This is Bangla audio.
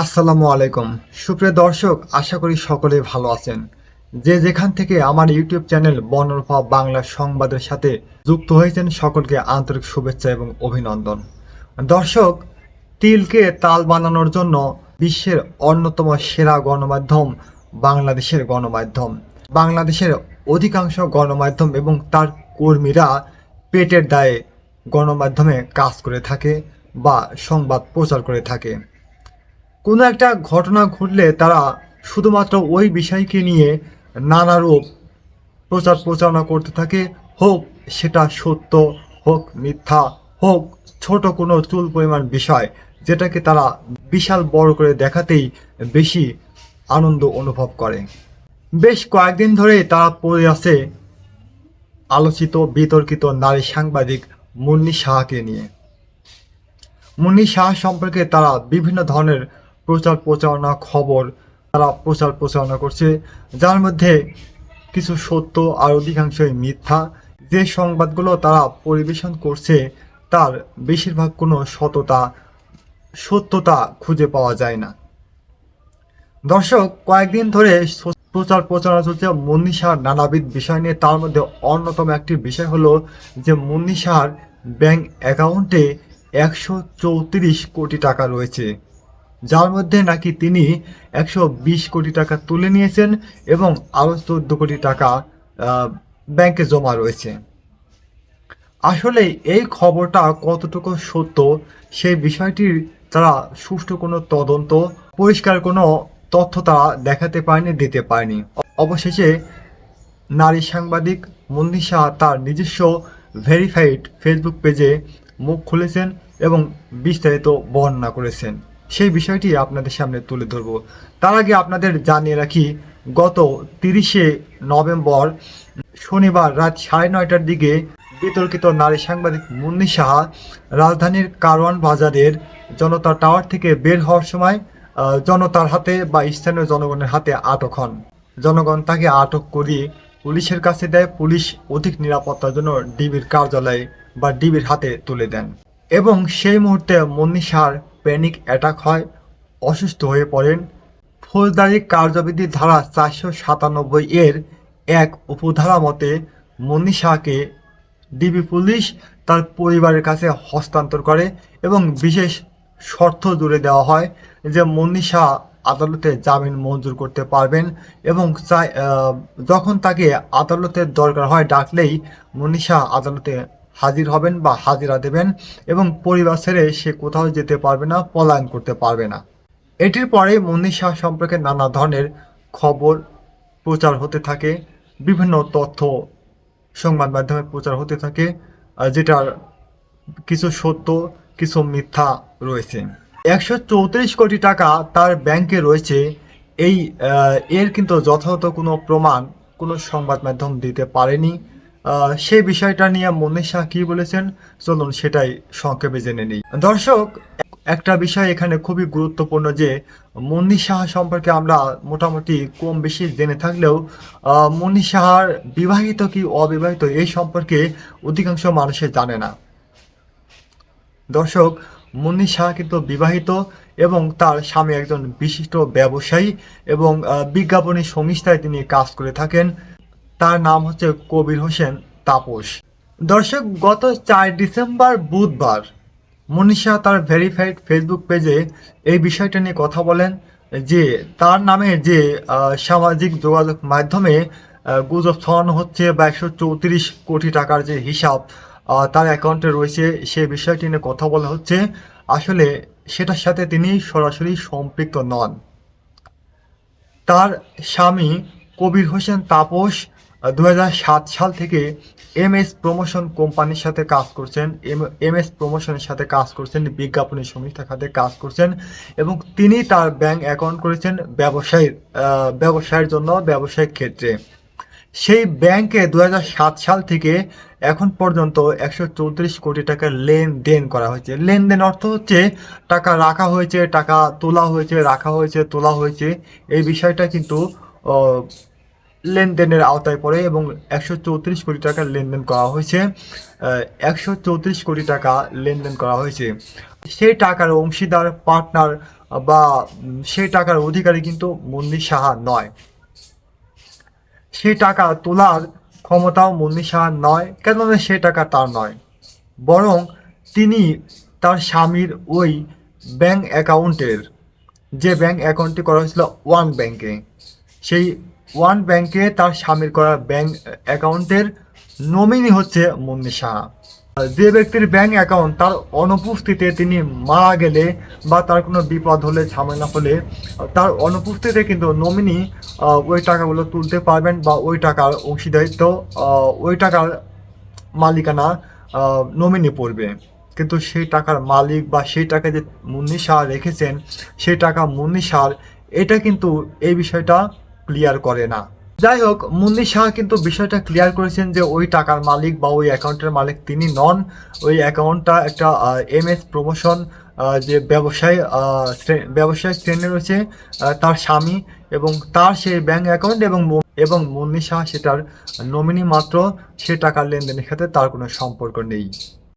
আসসালামু আলাইকুম। সুপ্রিয় দর্শক, আশা করি সকলে ভালো আছেন। যে যেখান থেকে আমার ইউটিউব চ্যানেল বনরূপা বাংলা সংবাদের সাথে যুক্ত হয়েছেন, সকলকে আন্তরিক শুভেচ্ছা এবং অভিনন্দন। দর্শক, তিলকে তাল বানানোর জন্য বিশ্বের অন্যতম সেরা গণমাধ্যম বাংলাদেশের গণমাধ্যম। বাংলাদেশের অধিকাংশ গণমাধ্যম এবং তার কর্মীরা পেটের দায়ে গণমাধ্যমে কাজ করে থাকে বা সংবাদ প্রচার করে থাকে। কোনো একটা ঘটনা ঘটলে তারা শুধুমাত্র ওই বিষয়কে নিয়ে নানা রূপ প্রচার প্রচারণা করতে থাকে। হোক সেটা সত্য, হোক মিথ্যা, হোক ছোট কোনো চুল পরিমাণ বিষয়, যেটাকে তারা বিশাল বড় করে দেখাতেই বেশি আনন্দ অনুভব করে। বেশ কয়েকদিন ধরে তারা পড়ে আছে আলোচিত, বিতর্কিত নারী সাংবাদিক মুন্নি সাহাকে নিয়ে। মুন্নি শাহ সম্পর্কে তারা বিভিন্ন ধরনের প্রচার প্রচারণা খবর তারা প্রচার প্রচারণা করছে, যার মধ্যে কিছু সত্য আর অধিকাংশই মিথ্যা। যে সংবাদগুলো তারা পরিবেশন করছে, তার বেশিরভাগ কোনো সততা, সত্যতা খুঁজে পাওয়া যায় না। দর্শক, কয়েকদিন ধরে প্রচার প্রচারণা চলছে মুন্নি শাহর নানাবিধ বিষয় নিয়ে। তার মধ্যে অন্যতম একটি বিষয় হলো যে মুন্নি শাহর ব্যাংক অ্যাকাউন্টে একশো চৌত্রিশ কোটি টাকা রয়েছে। যার মধ্যে নাকি তিনি একশো বিশ কোটি টাকা তুলে নিয়েছেন এবং আরও চোদ্দ কোটি টাকা ব্যাংকে জমা রয়েছে। আসলে এই খবরটা কতটুকু সত্য, সেই বিষয়টির তারা সুষ্ঠু কোনো তদন্ত, পরিষ্কার কোনো তথ্য তারা দেখাতে পারেনি, দিতে পারেনি। অবশেষে নারী সাংবাদিক মন্দি শাহ তার নিজস্ব ভেরিফাইড ফেসবুক পেজে মুখ খুলেছেন এবং বিস্তারিত বর্ণনা করেছেন। সেই বিষয়টি আপনাদের সামনে তুলে ধরব। তার আগে আপনাদের জানিয়ে রাখি, গত তিরিশে নভেম্বর শনিবার রাত সাড়ে নয়টার দিকে বিতর্কিত নারী সাংবাদিক মুন্নি সাহা রাজধানীর কারওয়ান বাজারের জনতা টাওয়ার থেকে বের হওয়ার সময় জনতার হাতে বা স্থানীয় জনগণের হাতে আটক হন। জনগণ তাকে আটক করিয়ে পুলিশের কাছে দেয়। পুলিশ অধিক নিরাপত্তার জন্য ডিবির কার্যালয়ে বা ডিবির হাতে তুলে দেন। এবং সেই মুহূর্তে মুন্নি সাহার প্যানিক অ্যাটাক হয়, অসুস্থ হয়ে পড়েন। ফৌজদারি কার্যবিধি ধারা চারশো সাতানব্বই এর এক উপধারা মতে মুন্নি শাহকে ডিবি পুলিশ তার পরিবারের কাছে হস্তান্তর করে এবং বিশেষ শর্ত জুড়ে দেওয়া হয় যে শাহ আদালতে জামিন মঞ্জুর করতে পারবেন এবং যখন তাকে আদালতের দরকার হয় ডাকলেই শাহ আদালতে হাজির হবেন বা হাজিরা দেবেন এবং পরিবার ছেড়ে সে কোথাও যেতে পারবে না, পলায়ন করতে পারবে না। এটির পরে শাহ সম্পর্কে নানা ধরনের খবর প্রচার হতে থাকে, বিভিন্ন তথ্য সংবাদ মাধ্যমে প্রচার হতে থাকে যেটার কিছু সত্য, কিছু মিথ্যা রয়েছে। একশো চৌত্রিশ কোটি টাকা তার ব্যাংকে রয়েছে। এই এর কিন্তু যথাযথ কোনো প্রমাণ কোনো সংবাদ মাধ্যম দিতে পারেনি। সেই বিষয়টা নিয়ে মনীষ শাহ কি বলেছেন? চলুন সেটাই সংক্ষেপে জেনে নিই। দর্শক, একটা বিষয় এখানে খুবই গুরুত্বপূর্ণ যে মুন্নি সাহা সম্পর্কে আমরা মোটামুটি কম বেশি জেনে থাকলেও মুন্নি সাহার বিবাহিত কি অবিবাহিত এই সম্পর্কে অধিকাংশ মানুষে জানে না। দর্শক মুন্নি সাহা কিন্তু বিবাহিত এবং তার স্বামী একজন বিশিষ্ট ব্যবসায়ী এবং বিজ্ঞাপনী সংস্থায় তিনি কাজ করে থাকেন। তার নাম হচ্ছে কবির হোসেন তাপস। দর্শক, গত চার ডিসেম্বর বুধবার মনীষা তার ভেরিফাইড ফেসবুক পেজে এই বিষয়টা নিয়ে কথা বলেন যে তার নামে যে সামাজিক যোগাযোগ মাধ্যমে গুজব ছড়ানো হচ্ছে বা একশো চৌত্রিশ কোটি টাকার যে হিসাব তার অ্যাকাউন্টে রয়েছে সে বিষয়টি নিয়ে কথা বলা হচ্ছে। আসলে সেটার সাথে তিনি সরাসরি সম্পৃক্ত নন। তার স্বামী কবির হোসেন তাপস দু হাজার সাত সাল থেকে এম এস প্রমোশন কোম্পানির সাথে কাজ করছেন, এম এস প্রমোশনের সাথে কাজ করছেন, বিজ্ঞাপনী সংস্থা খাতে কাজ করছেন এবং তিনি তার ব্যাংক অ্যাকাউন্ট করেছেন ব্যবসায়ীর ব্যবসায়ের জন্য ব্যবসায়িক ক্ষেত্রে। সেই ব্যাংকে দু হাজার সাত সাল থেকে এখন পর্যন্ত একশো চৌত্রিশ কোটি টাকার লেনদেন করা হয়েছে। লেনদেন অর্থ হচ্ছে টাকা রাখা হয়েছে, টাকা তোলা হয়েছে, রাখা হয়েছে, তোলা হয়েছে। এই বিষয়টা কিন্তু লেনদেনের আওতায় পড়ে এবং একশো চৌত্রিশ কোটি টাকার লেনদেন করা হয়েছে। একশো চৌত্রিশ কোটি টাকা লেনদেন করা হয়েছে। সেই টাকার অংশীদার, পার্টনার বা সেই টাকার অধিকারী কিন্তু মুন্নি সাহা নয়। সেই টাকা তোলার ক্ষমতাও মুন্নি সাহার নয়, কেননা সেই টাকা তার নয়। বরং তিনি তার স্বামীর ওই ব্যাংক অ্যাকাউন্টের, যে ব্যাংক অ্যাকাউন্টটি করা হয়েছিল ওয়ান ব্যাংকে, সেই ওয়ান ব্যাংকে তার স্বামীর করা ব্যাংক অ্যাকাউন্টের নমিনি হচ্ছে মুন্নি যে ব্যক্তির ব্যাংক অ্যাকাউন্ট, তার অনুপস্থিতিতে তিনি মারা গেলে বা তার কোনো বিপদ হলে, ঝামেলা হলে, তার অনুপস্থিতিতে কিন্তু নমিনি ওই টাকাগুলো তুলতে পারবেন বা ওই টাকার অংশীদারিত্ব ওই টাকার মালিকানা নমিনি পড়বে। কিন্তু সেই টাকার মালিক বা সেই টাকা যে মুন্নি শাহ রেখেছেন, সেই টাকা মুন্নি শাহ এটা কিন্তু এই বিষয়টা ক্লিয়ার করে না। যাই হোক মুন্নি শাহ কিন্তু বিষয়টা ক্লিয়ার করেছেন যে ওই টাকার মালিক বা ওই অ্যাকাউন্টের মালিক তিনি নন। ওই অ্যাকাউন্টটা একটা এম এস প্রমোশন যে ব্যবসায় আহ, ব্যবসায়িক শ্রেণি রয়েছে তার স্বামী এবং তার সেই ব্যাংক অ্যাকাউন্ট এবং এবং মুন্নি শাহ সেটার নমিনি মাত্র সে টাকার লেনদেনের সাথে তার কোনো সম্পর্ক নেই।